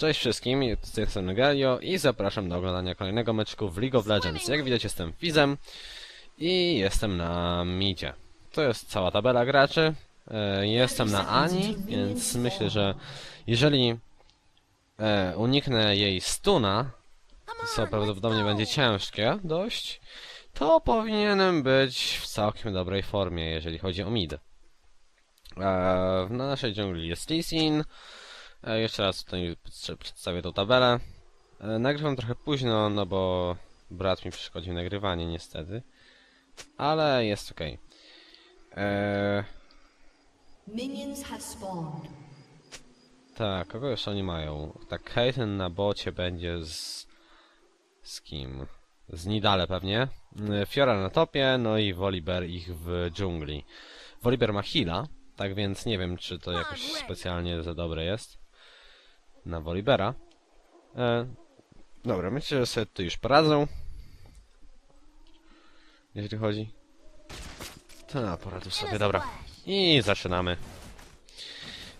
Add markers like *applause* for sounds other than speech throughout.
Cześć wszystkim, z tej strony Galio i zapraszam do oglądania kolejnego meczku w League of Legends. Jak widać jestem Fizem i jestem na midzie. To jest cała tabela graczy. E, Jestem na Ani, więc myślę, że jeżeli e, uniknę jej stuna, co prawdopodobnie będzie ciężkie dość, to powinienem być w całkiem dobrej formie, jeżeli chodzi o mid. E, Na naszej dżungli jest Lee Sin. E, Jeszcze raz tutaj prze- przedstawię tą tabelę. E, Nagrywam trochę późno, no bo brat mi przeszkodził nagrywanie niestety. Ale jest ok. Eee, tak, kogo jeszcze oni mają? Tak, Caitlyn na bocie będzie z... Z kim? Z Nidale pewnie. Mm, Fiora na topie, no i Volibear ich w dżungli. Volibear ma heala, tak więc nie wiem, czy to jakoś specjalnie za dobre jest. Na Volibera. E, dobra, myślę, że sobie tu już poradzą. Jeżeli chodzi. To poradzę sobie, dobra. I zaczynamy.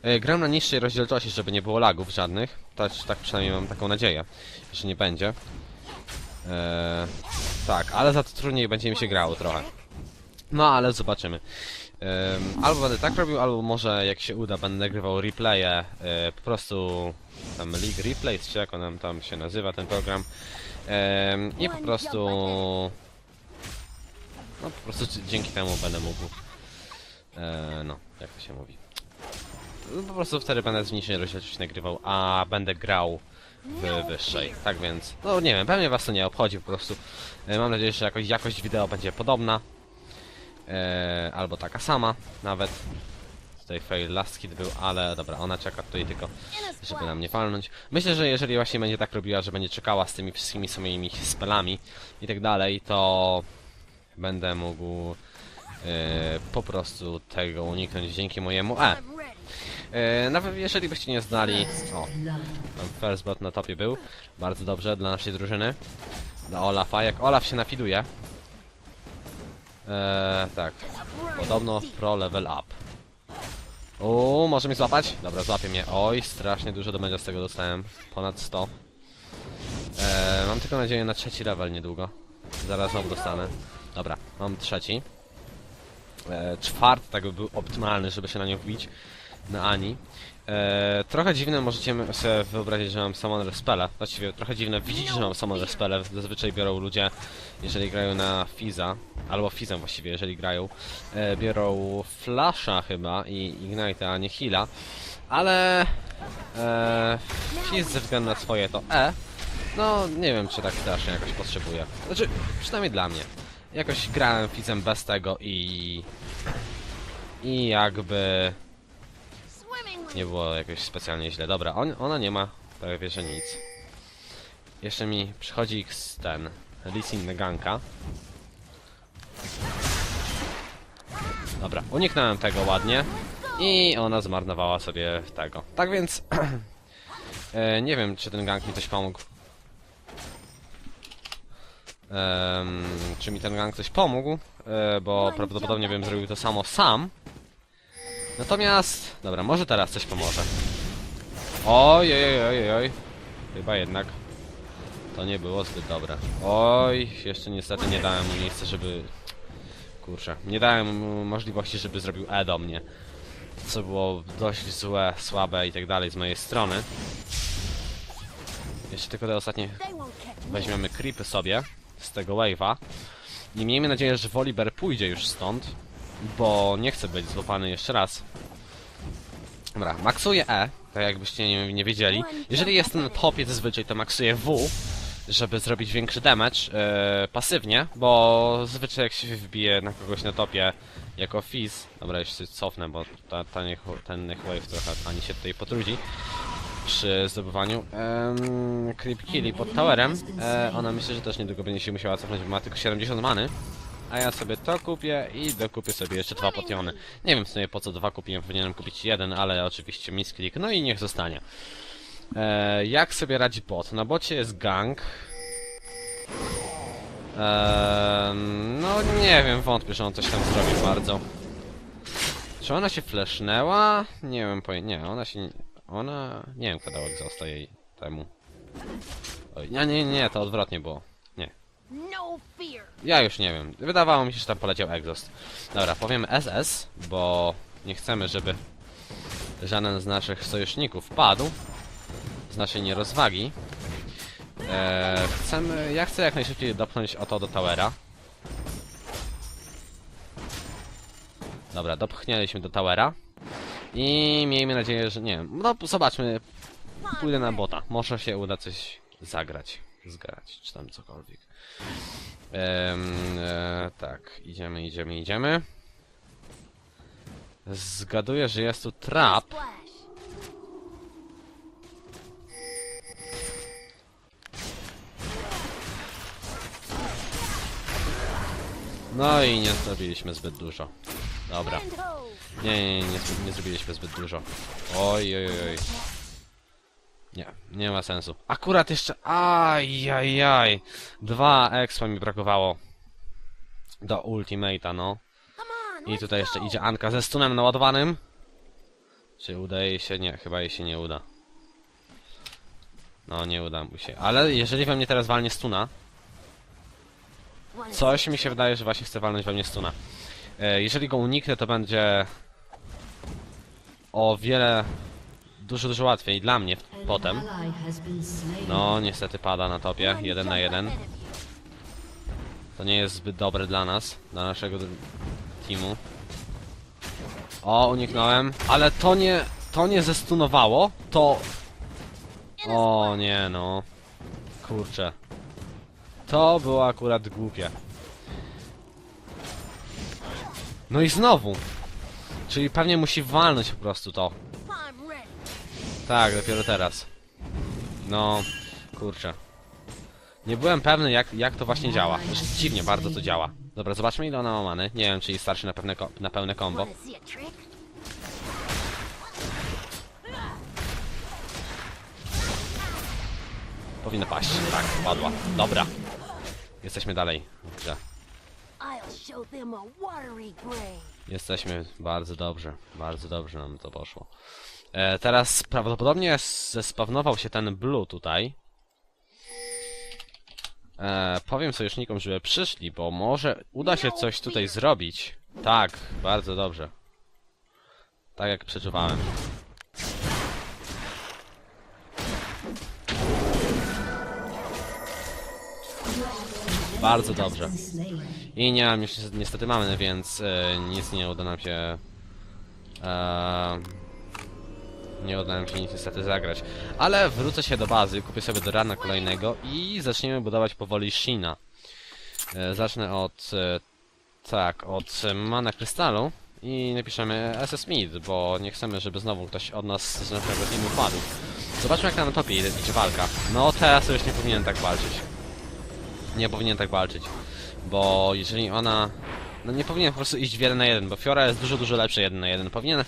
E, gram na niższej rozdzielczości, żeby nie było lagów żadnych. Tak, tak przynajmniej mam taką nadzieję, że nie będzie. E, tak, ale za to trudniej będzie mi się grało trochę. No ale zobaczymy. Em, albo będę tak robił, albo może jak się uda, będę nagrywał replaye, e, po prostu tam League Replays, czy jak on tam się nazywa ten program. Em, I po prostu... No po prostu dzięki temu będę mógł... E, no, jak to się mówi. No, Po prostu wtedy będę z niższej rozdzielczości nagrywał, a będę grał w wyższej. Tak więc, no nie wiem, pewnie was to nie obchodzi po prostu. E, Mam nadzieję, że jakoś jakość wideo będzie podobna. E, albo taka sama nawet. Tutaj fail last kid był, ale dobra, ona czeka tutaj tylko, żeby nam nie palnąć. Myślę, że jeżeli właśnie będzie tak robiła, że będzie czekała z tymi wszystkimi swoimi spelami i tak dalej, to będę mógł e, po prostu tego uniknąć dzięki mojemu E. E, nawet jeżeli byście nie znali... O, first bot na topie był. Bardzo dobrze dla naszej drużyny. Dla Olafa. Jak Olaf się nafiduje... E, tak. Podobno pro level up. O, może mnie złapać? Dobra, złapie mnie. Oj, strasznie dużo damage z tego dostałem. Ponad 100. E, mam tylko nadzieję na trzeci level niedługo. Zaraz znowu dostanę. Dobra, mam trzeci. E, czwarty tak by był optymalny, żeby się na nią wbić. Na Ani. E, trochę dziwne możecie sobie wyobrazić, że mam Summon Respela. Właściwie trochę dziwne widzieć, że mam Summon Respele. Zazwyczaj biorą ludzie, jeżeli grają na Fiza, albo Fizem właściwie, jeżeli grają, e, biorą Flasha chyba i Ignite, a nie Heala. Ale e, Fiz ze względu na swoje to E, no nie wiem czy tak strasznie jakoś potrzebuje. Znaczy, przynajmniej dla mnie. Jakoś grałem Fizem bez tego i... I jakby nie było jakoś specjalnie źle. Dobra, on, ona nie ma prawie że nic. Jeszcze mi przychodzi X ten Lisin na ganka. Dobra, uniknąłem tego ładnie. I ona zmarnowała sobie tego. Tak więc... *clears throat* e, nie wiem, czy ten gank mi coś pomógł. Em, czy mi ten gang coś pomógł, e, bo prawdopodobnie bym zrobił to samo sam. Natomiast, dobra, może teraz coś pomoże. Oj, oj, oj, oj. Chyba jednak to nie było zbyt dobre. Oj, jeszcze niestety nie dałem mu miejsca, żeby... Kurczę, nie dałem mu możliwości, żeby zrobił E do mnie. Co było dość złe, słabe i tak dalej z mojej strony. Jeszcze tylko te ostatnie weźmiemy creepy sobie z tego wave'a. I miejmy nadzieję, że Volibear pójdzie już stąd, bo nie chcę być złapany jeszcze raz. Dobra, maksuję E, tak jakbyście nie, nie wiedzieli. Jeżeli jest na topie zazwyczaj, to maksuję W, żeby zrobić większy damage e, pasywnie, bo zazwyczaj jak się wbije na kogoś na topie jako Fizz, dobra, jeszcze cofnę, bo ta, ta niech, ten niech trochę ani się tutaj potrudzi przy zdobywaniu um, Creep Killy pod towerem. E, ona myślę, że też niedługo będzie się musiała cofnąć, bo ma tylko 70 many. A ja sobie to kupię i dokupię sobie jeszcze dwa potiony. Nie wiem w sumie po co dwa kupiłem, powinienem kupić jeden, ale oczywiście misklik, no i niech zostanie. E, jak sobie radzi bot? Na bocie jest gang. E, no nie wiem, wątpię, że on coś tam zrobi bardzo. Czy ona się flashnęła? Nie wiem, poje... nie, ona się... Ona... Nie wiem, kto dał egzosta jej. temu. Oj, nie, nie, nie, to odwrotnie było. No. Ja już nie wiem. Wydawało mi się, że tam poleciał egzost. Dobra, powiem SS, bo nie chcemy, żeby żaden z naszych sojuszników padł z naszej nierozwagi. Eee, chcemy, ja chcę jak najszybciej dopchnąć oto do towera. Dobra, dopchnęliśmy do towera. I miejmy nadzieję, że nie wiem. No zobaczmy. Pójdę na bota. Może się uda coś zagrać. Zgrać, czy tam cokolwiek. Em, e, tak, idziemy, idziemy, idziemy. Zgaduję, że jest tu trap. No i nie zrobiliśmy zbyt dużo. Dobra. Nie, nie, nie, nie, nie zrobiliśmy zbyt dużo. Oj, oj, oj. Nie, nie ma sensu. Akurat jeszcze... Ajajaj. Dwa expa mi brakowało. Do ultimate'a, no. I tutaj jeszcze idzie Anka ze stunem naładowanym. Czy uda jej się? Nie, chyba jej się nie uda. No, nie uda mu się. Ale jeżeli we mnie teraz walnie stuna, coś mi się wydaje, że właśnie chce walnąć we mnie stuna. E, jeżeli go uniknę, to będzie o wiele dużo, dużo łatwiej dla mnie potem. No, niestety pada na topie, jeden na jeden. To nie jest zbyt dobre dla nas, dla naszego teamu. O, uniknąłem, ale to nie, to nie zestunowało, to... O nie no, kurczę. To było akurat głupie. No i znowu. Czyli pewnie musi walnąć po prostu to. Tak, dopiero teraz. No, kurczę. Nie byłem pewny, jak, jak to właśnie działa. Dziwnie bardzo to działa. Dobra, zobaczmy ile ona ma many. Nie wiem, czy jest starszy na, pewne na pełne combo. Powinna paść. Tak, padła. Dobra. Jesteśmy dalej grave. Jesteśmy bardzo dobrze. Bardzo dobrze nam to poszło. E, teraz prawdopodobnie zespawnował się ten blue tutaj. E, powiem sojusznikom, żeby przyszli, bo może uda się coś tutaj zrobić. Tak, bardzo dobrze. Tak jak przeczuwałem. Bardzo dobrze. I nie mam już niestety mamy, więc e, nic nie uda nam się. E, nie uda nam się nic niestety zagrać. Ale wrócę się do bazy, kupię sobie do rana kolejnego i zaczniemy budować powoli Shina. E, zacznę od. E, tak, od mana krystalu i napiszemy SS Mid, bo nie chcemy, żeby znowu ktoś od nas z naszego teamu padł. Zobaczmy jak na topie idzie walka. No teraz już nie powinien tak walczyć. Nie powinien tak walczyć. Bo jeżeli ona... No nie powinien po prostu iść w 1 na 1, bo Fiora jest dużo, dużo lepszy 1 na 1. Powinien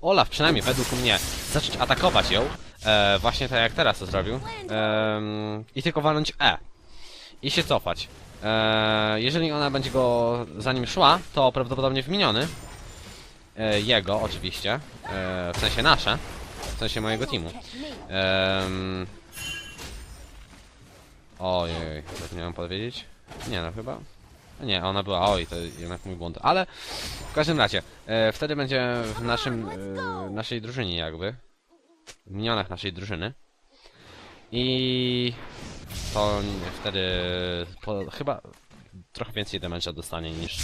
Olaf przynajmniej według mnie zacząć atakować ją, e, właśnie tak jak teraz to zrobił, em, i tylko walnąć E. I się cofać. E, jeżeli ona będzie go za nim szła, to prawdopodobnie w miniony, e, jego oczywiście, e, w sensie nasze, w sensie mojego teamu. Ehm... Ojej, zapomniałem powiedzieć? Nie no, chyba... Nie, ona była, oj, to jednak mój błąd, ale w każdym razie, e, wtedy będzie w naszym, e, naszej drużynie jakby, w minionach naszej drużyny i to wtedy po, chyba trochę więcej damage'a dostanie niż,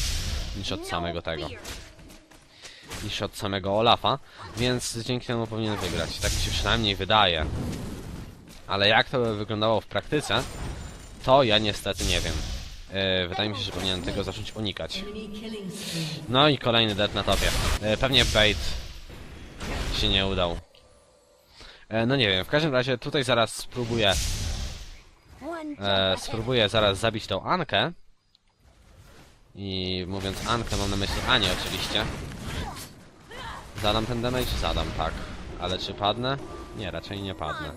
niż od samego tego niż od samego Olafa, więc dzięki temu powinien wygrać. Tak mi się przynajmniej wydaje. Ale jak to by wyglądało w praktyce, to ja niestety nie wiem. Yy, wydaje mi się, że powinien tego zacząć unikać. No i kolejny dead na topie. Yy, pewnie bait się nie udał. Yy, no nie wiem, w każdym razie tutaj zaraz spróbuję, e, spróbuję zaraz zabić tą Ankę. I mówiąc Ankę mam na myśli Anię oczywiście. Zadam ten damage? Zadam, tak. Ale czy padnę? Nie, raczej nie padnę.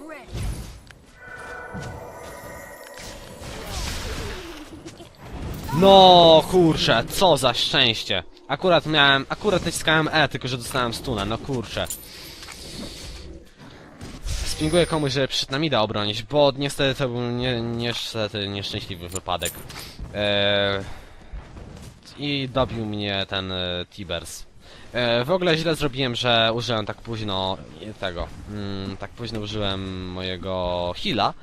No kurczę, co za szczęście. Akurat miałem, akurat naciskałem E, tylko że dostałem stuna, no kurczę. spinguję komuś, żeby przyszedł na mida obronić, bo niestety to był nie, niestety nieszczęśliwy wypadek. Eee, I dobił mnie ten e, Tibers. E, w ogóle źle zrobiłem, że użyłem tak późno tego. Mm, tak późno użyłem mojego heala.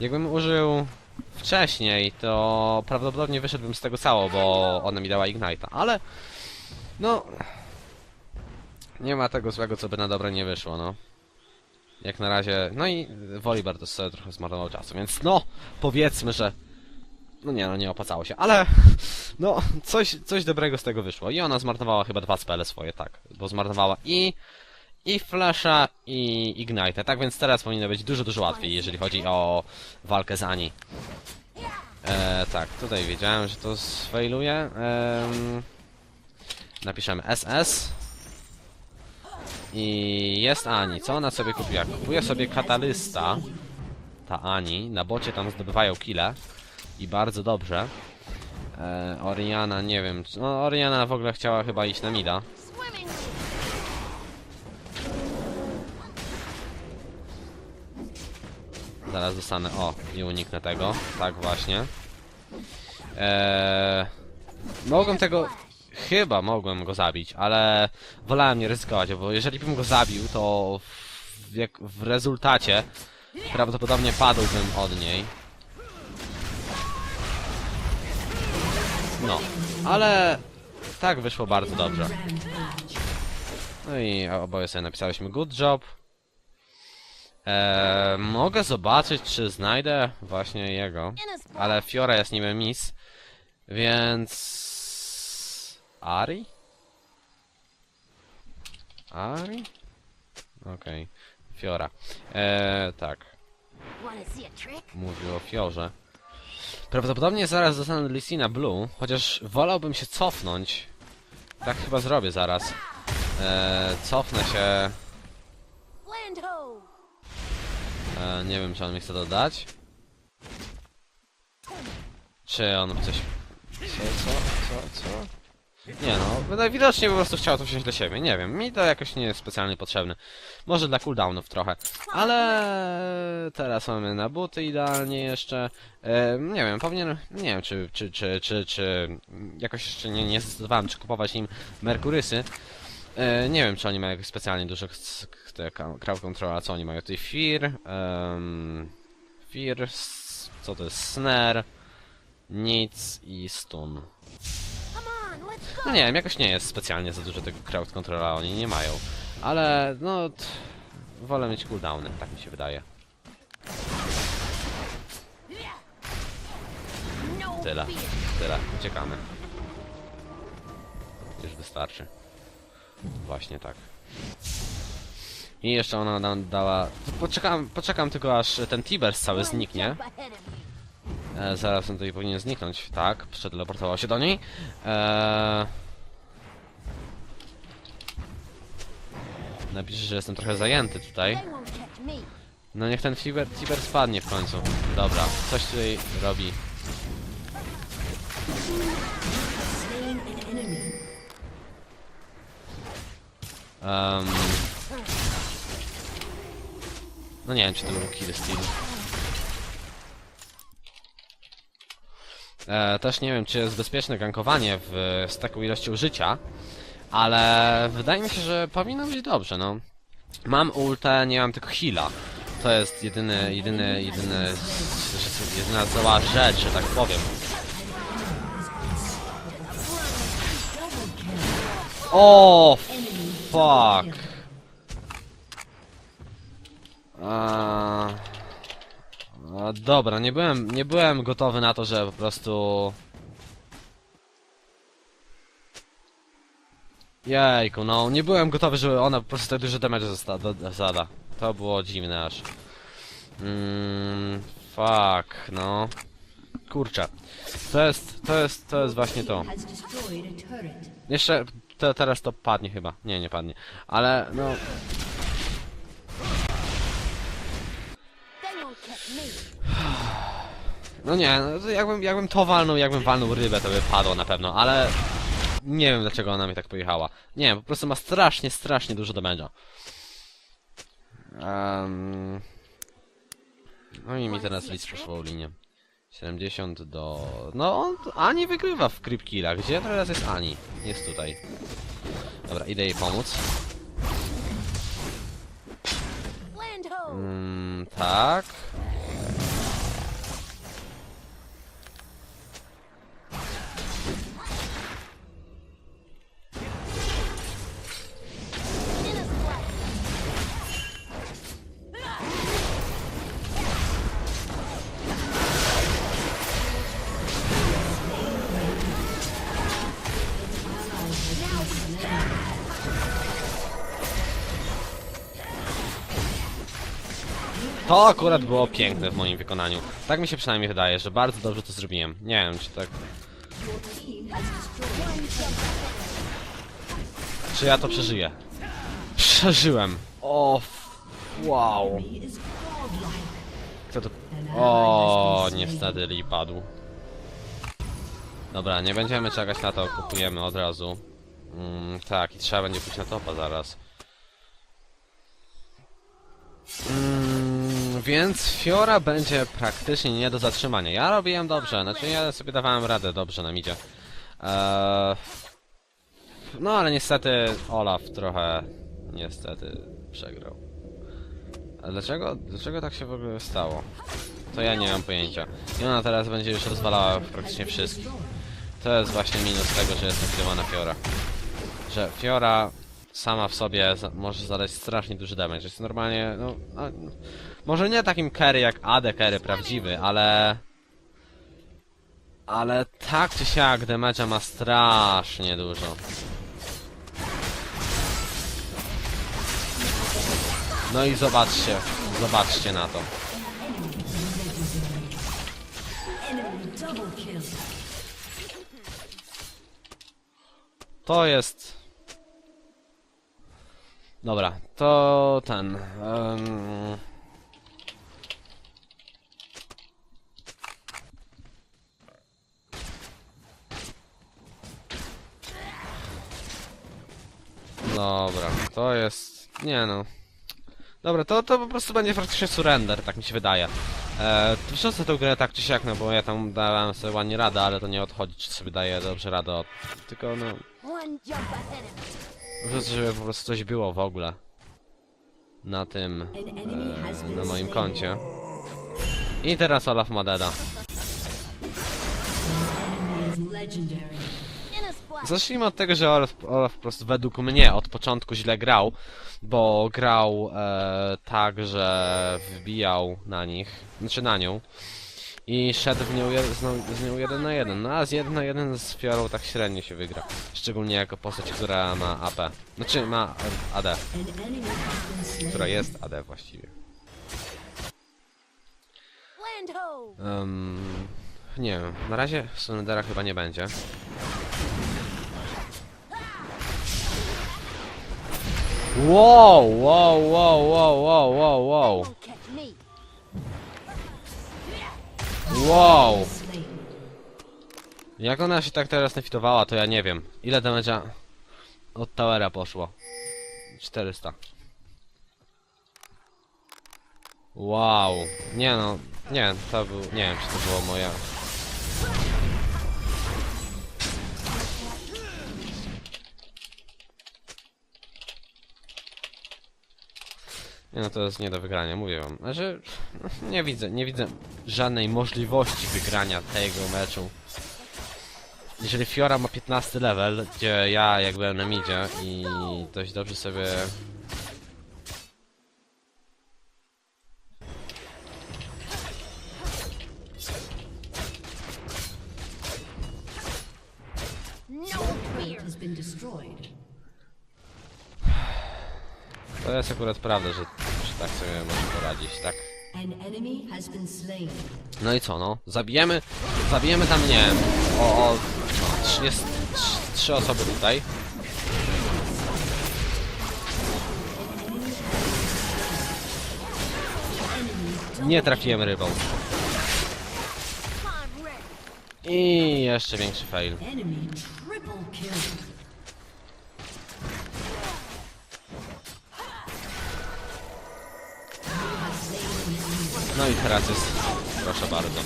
Jakbym użył wcześniej, to prawdopodobnie wyszedłbym z tego cało, bo ona mi dała Ignite'a, ale no nie ma tego złego, co by na dobre nie wyszło, no. Jak na razie, no i Wolibar to sobie trochę zmarnował czasu, więc no, powiedzmy, że no nie, no nie opłacało się, ale no, coś, coś dobrego z tego wyszło. I ona zmarnowała chyba dwa spele swoje, tak, bo zmarnowała i i Flasha i Ignite. Tak więc teraz powinno być dużo, dużo łatwiej, jeżeli chodzi o walkę z Ani. E, tak, tutaj wiedziałem, że to sfailuje. Em, napiszemy SS. I jest Ani. Co ona sobie kupiła? Kupuje sobie katalysta. Ta Ani. Na bocie tam zdobywają kile. I bardzo dobrze. E, Oriana, nie wiem. No, Oriana w ogóle chciała chyba iść na mida. Zaraz dostanę. O, i uniknę tego. Tak właśnie. Eee, mogłem tego. Chyba mogłem go zabić, ale wolałem nie ryzykować, bo jeżeli bym go zabił, to w, jak, w rezultacie prawdopodobnie padłbym od niej. No, ale tak wyszło bardzo dobrze. No i oboje sobie napisałyśmy good job. Eee, mogę zobaczyć, czy znajdę właśnie jego. Ale Fiora jest niby więc... Ari? Ari? Okej, Fiora. Eee, tak, mówił o Fiorze. Prawdopodobnie zaraz dostanę Lysina Blue, chociaż wolałbym się cofnąć. Tak chyba zrobię zaraz. Eee, cofnę się... E, nie wiem, czy on mi chce dodać. Czy on coś... Co, co, co, co? Nie no, najwidoczniej po prostu chciał to wziąć dla siebie, nie wiem, mi to jakoś nie jest specjalnie potrzebne. Może dla cooldownów trochę, ale teraz mamy na buty idealnie jeszcze. E, nie wiem, powinien, nie wiem czy, czy, czy, czy, czy jakoś jeszcze nie, nie zdecydowałem, czy kupować im Merkurysy. E, nie wiem, czy oni mają jakoś specjalnie dużo te crowd controla, co oni mają tutaj? Fear, um, Fear, co to jest? Snare, Nic i Stun. No nie wiem, jakoś nie jest specjalnie za dużo tego crowd controla, oni nie mają. Ale, no, wolę mieć cooldowny, tak mi się wydaje. No Tyle, tyle, uciekamy. Już wystarczy. Właśnie tak. I jeszcze ona nam dała... Poczekam, poczekam tylko aż ten Tibers cały zniknie. E, zaraz on tutaj powinien zniknąć. Tak, przeteleportował się do niej. E... Napiszę, że jestem trochę zajęty tutaj. No niech ten Tiber, Tiber spadnie w końcu. Dobra, coś tutaj robi. Um... No nie wiem, czy to był kill steal. E, też nie wiem, czy jest bezpieczne gankowanie w, z taką ilością życia, ale wydaje mi się, że powinno być dobrze, no. Mam ultę, nie mam tylko heala. To jest jedyny, jedyny, jedyny, jedyna cała rzecz, że tak powiem. O, fuck. A, a, dobra, nie byłem, nie byłem gotowy na to, że po prostu... Jejku, no, nie byłem gotowy, że ona po prostu tak dużo damage zada. To było dziwne aż. Mm, fuck, no. Kurczę. To jest, to jest, to jest właśnie to. Jeszcze te, teraz to padnie chyba. Nie, nie padnie. Ale no. No nie, no to jakbym, jakbym to walnął, jakbym walnął rybę, to by padło na pewno, ale nie wiem dlaczego ona mi tak pojechała. Nie, po prostu ma strasznie, strasznie dużo damage'a. Um, No i mi teraz Lis poszło linię. 70 do... No, on, Ani wygrywa w Creep Killa. Gdzie teraz jest Ani? Jest tutaj. Dobra, idę jej pomóc. Mm, tak. To akurat było piękne w moim wykonaniu. Tak mi się przynajmniej wydaje, że bardzo dobrze to zrobiłem. Nie wiem, czy tak... Czy ja to przeżyję? Przeżyłem! O, wow! Kto to... O, niestety Lee padł. Dobra, nie będziemy czekać na to, kupujemy od razu. Mm, tak, i trzeba będzie pójść na topa zaraz. Mm, więc Fiora będzie praktycznie nie do zatrzymania. Ja robiłem dobrze, znaczy ja sobie dawałem radę dobrze na midzie. Eee, no ale niestety Olaf trochę niestety przegrał. A dlaczego, dlaczego tak się w ogóle stało? To ja nie mam pojęcia. I ona teraz będzie już rozwalała praktycznie wszystkich. To jest właśnie minus tego, że jest nakierowana Fiora. Że Fiora sama w sobie za może zadać strasznie duży damage. Jest normalnie, no, no... Może nie takim carry jak AD carry prawdziwy, ale... Ale tak czy siak damage'a ma strasznie dużo. No i zobaczcie, zobaczcie na to. To jest... Dobra, to ten... em, Dobra, to jest... Nie no. Dobra, to, to po prostu będzie praktycznie surrender, tak mi się wydaje. E, Wrzucę tę grę tak czy siak, no bo ja tam dałem sobie ładnie radę, ale to nie odchodzi, czy sobie daję dobrze radę. Od... Tylko no... Żeby po prostu coś było w ogóle. Na tym... E, na moim koncie. I teraz Olaf Madeda. Zacznijmy od tego, że Olaf, Olaf po prostu według mnie od początku źle grał, bo grał e, tak, że wbijał na nich, znaczy na nią i szedł w nią, z, nią, jeden na jeden. No a z jeden na jeden z Fiorą tak średnio się wygra. Szczególnie jako postać, która ma AP. Znaczy ma AD, która jest AD właściwie. Um, nie wiem, na razie Surrendera chyba nie będzie. Wow, wow, wow, wow, wow, wow, wow, wow. Jak ona się tak teraz nefitowała, to ja nie wiem. Ile damage'a od Towera poszło? 400. Wow. Nie no, nie, to był, nie wiem czy to było moja... Nie no, to jest nie do wygrania, mówię wam. Znaczy, no, nie widzę, nie widzę żadnej możliwości wygrania tego meczu. Jeżeli Fiora ma 15 level, gdzie ja jak byłem na midzie i dość dobrze sobie... No been destroyed. To jest akurat prawda, że, że tak sobie może poradzić, tak? No i co, no? Zabijemy, zabijemy tam, nie wiem, o, o no, trzy, jest trzy, trzy osoby tutaj. Nie trafiłem rybą. I jeszcze większy fail. No i teraz jest... Proszę bardzo.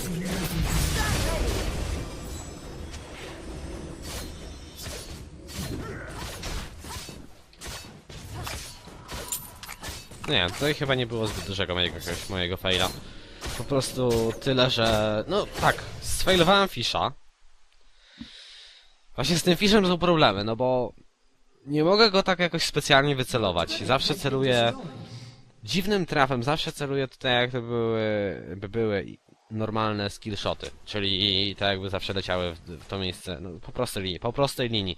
Nie, tutaj chyba nie było zbyt dużego mojego, jakiegoś mojego faila. Po prostu tyle, że... No tak, sfailowałem fisza. Właśnie z tym fiszem są problemy, no bo... Nie mogę go tak jakoś specjalnie wycelować. Zawsze celuję dziwnym trafem, zawsze celuję tutaj jak to były, by były normalne skillshoty, czyli tak jakby zawsze leciały w, w to miejsce, no, po prostej linii, po prostej linii,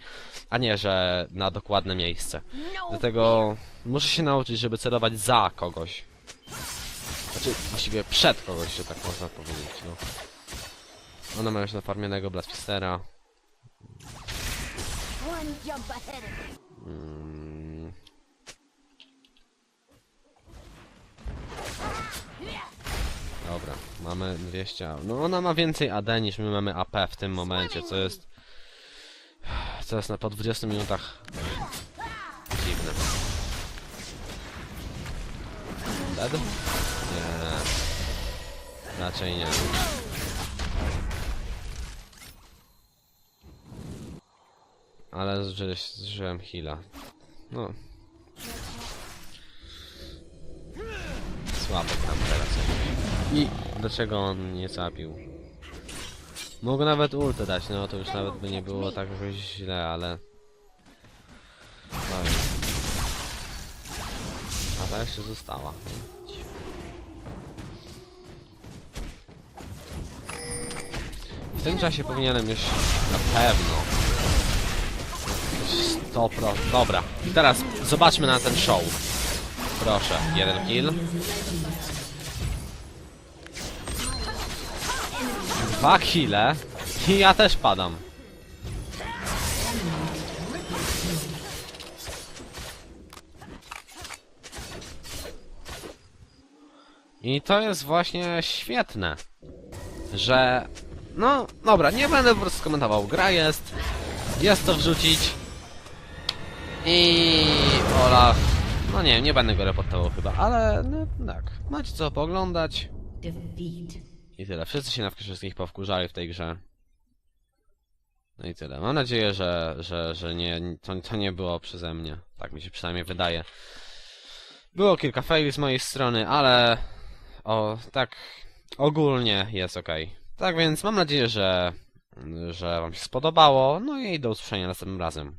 a nie, że na dokładne miejsce. No Dlatego muszę się nauczyć, żeby celować za kogoś. Znaczy, właściwie przed kogoś, że tak można powiedzieć, no. Ona ma już nafarmionego Blastfistera. Mm. Dobra, mamy 200. a- No ona ma więcej AD niż my mamy AP w tym momencie, co jest. Co jest na po 20 minutach. Dziwne. Dead? Nie. Raczej nie. Ale zużyłem heala. No. Słabo tam. I dlaczego on nie zabił? Mogę nawet ultę dać, no to już nawet by nie było tak jakoś źle, ale... Dobra. A ta jeszcze została. W tym czasie powinienem już na pewno 100%. Dobra. Teraz zobaczmy na ten show. Proszę, jeden kill. Dwa kile. I ja też padam. I to jest właśnie świetne, że... No, dobra, nie będę po prostu komentował. Gra jest, jest to wrzucić. I Olaf. No nie, nie będę go reportował chyba, ale no tak. Macie co pooglądać. Defeat. I tyle. Wszyscy się na wszystkich powkurzali w tej grze. No i tyle. Mam nadzieję, że, że, że nie, to, to nie było przeze mnie. Tak mi się przynajmniej wydaje. Było kilka faili z mojej strony, ale o, tak ogólnie jest ok. Tak więc mam nadzieję, że, że Wam się spodobało. No i do usłyszenia następnym razem.